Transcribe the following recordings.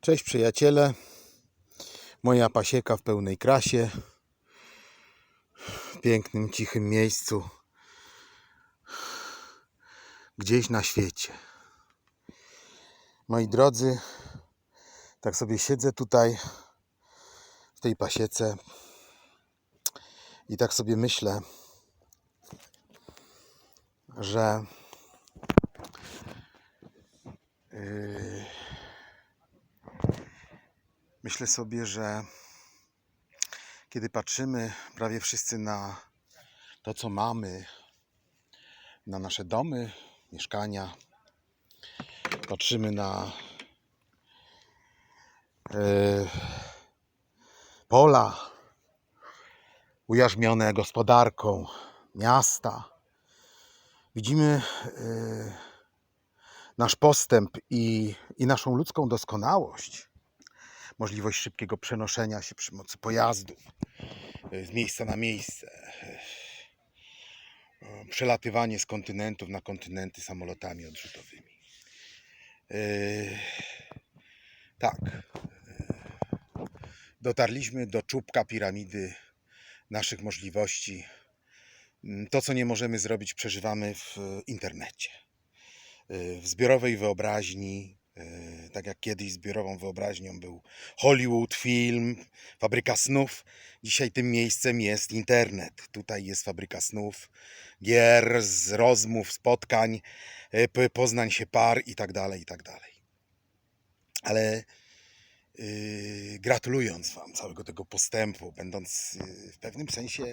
Cześć przyjaciele. Moja pasieka w pełnej krasie. W pięknym, cichym miejscu. Gdzieś na świecie. Moi drodzy, tak sobie siedzę tutaj w tej pasiece i tak sobie myślę, że yy, Myślę sobie, że kiedy patrzymy prawie wszyscy na to, co mamy, na nasze domy, mieszkania, patrzymy na e, pola ujarzmione gospodarką, miasta, widzimy e, nasz postęp i, i naszą ludzką doskonałość możliwość szybkiego przenoszenia się przy pomocy pojazdów e, z miejsca na miejsce, e, przelatywanie z kontynentów na kontynenty samolotami odrzutowymi. E, Tak. e, Dotarliśmy do czubka piramidy naszych możliwości. Mm, To, co nie możemy zrobić, przeżywamy w internecie. E, W zbiorowej wyobraźni, e, tak jak kiedyś zbiorową wyobraźnią był Hollywood, film, fabryka snów. Dzisiaj tym miejscem jest internet. Tutaj jest fabryka snów, gier, z rozmów, spotkań, e, poznań się par i tak dalej, i tak dalej. Ale yy, gratulując Wam całego tego postępu, będąc yy, w pewnym sensie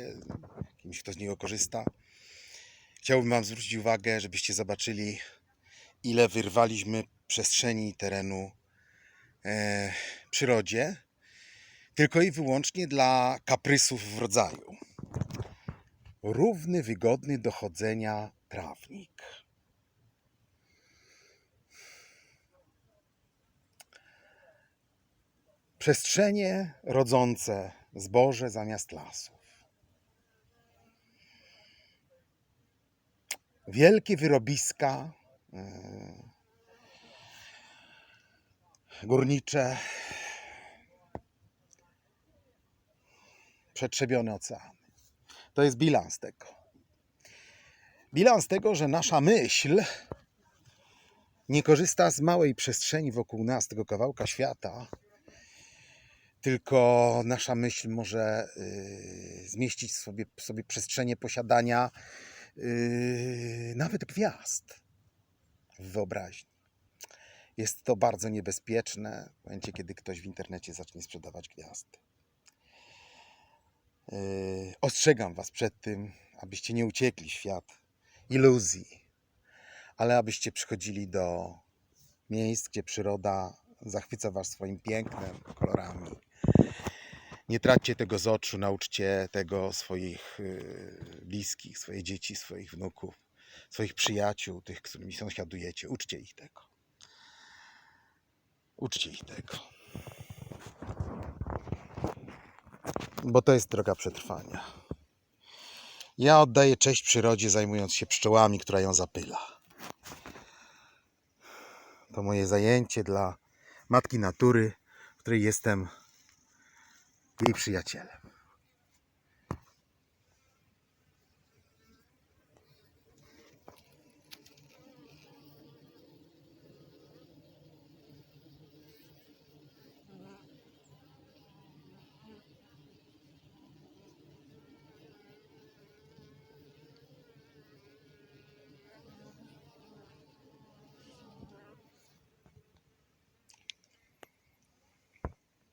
kimś, kto z niego korzysta, chciałbym Wam zwrócić uwagę, żebyście zobaczyli, ile wyrwaliśmy przestrzeni terenu e, przyrodzie, tylko i wyłącznie dla kaprysów w rodzaju. Równy, wygodny do chodzenia trawnik. Przestrzenie rodzące zboże zamiast lasów. Wielkie wyrobiska e, górnicze, przetrzebione oceany. To jest bilans tego. Bilans tego, że nasza myśl nie korzysta z małej przestrzeni wokół nas, tego kawałka świata, tylko nasza myśl może y, zmieścić sobie, sobie przestrzenie posiadania y, nawet gwiazd w wyobraźni. Jest to bardzo niebezpieczne w momencie, kiedy ktoś w internecie zacznie sprzedawać gwiazdy. Yy, ostrzegam Was przed tym, abyście nie uciekli w świat iluzji, ale abyście przychodzili do miejsc, gdzie przyroda zachwyca Was swoim pięknem, kolorami. Nie traćcie tego z oczu, nauczcie tego swoich yy, bliskich, swoje dzieci, swoich wnuków, swoich przyjaciół, tych, z którymi sąsiadujecie. Uczcie ich tego. Uczcie ich tego. Bo to jest droga przetrwania. Ja oddaję cześć przyrodzie, zajmując się pszczołami, która ją zapyla. To moje zajęcie dla matki natury, której jestem jej przyjacielem.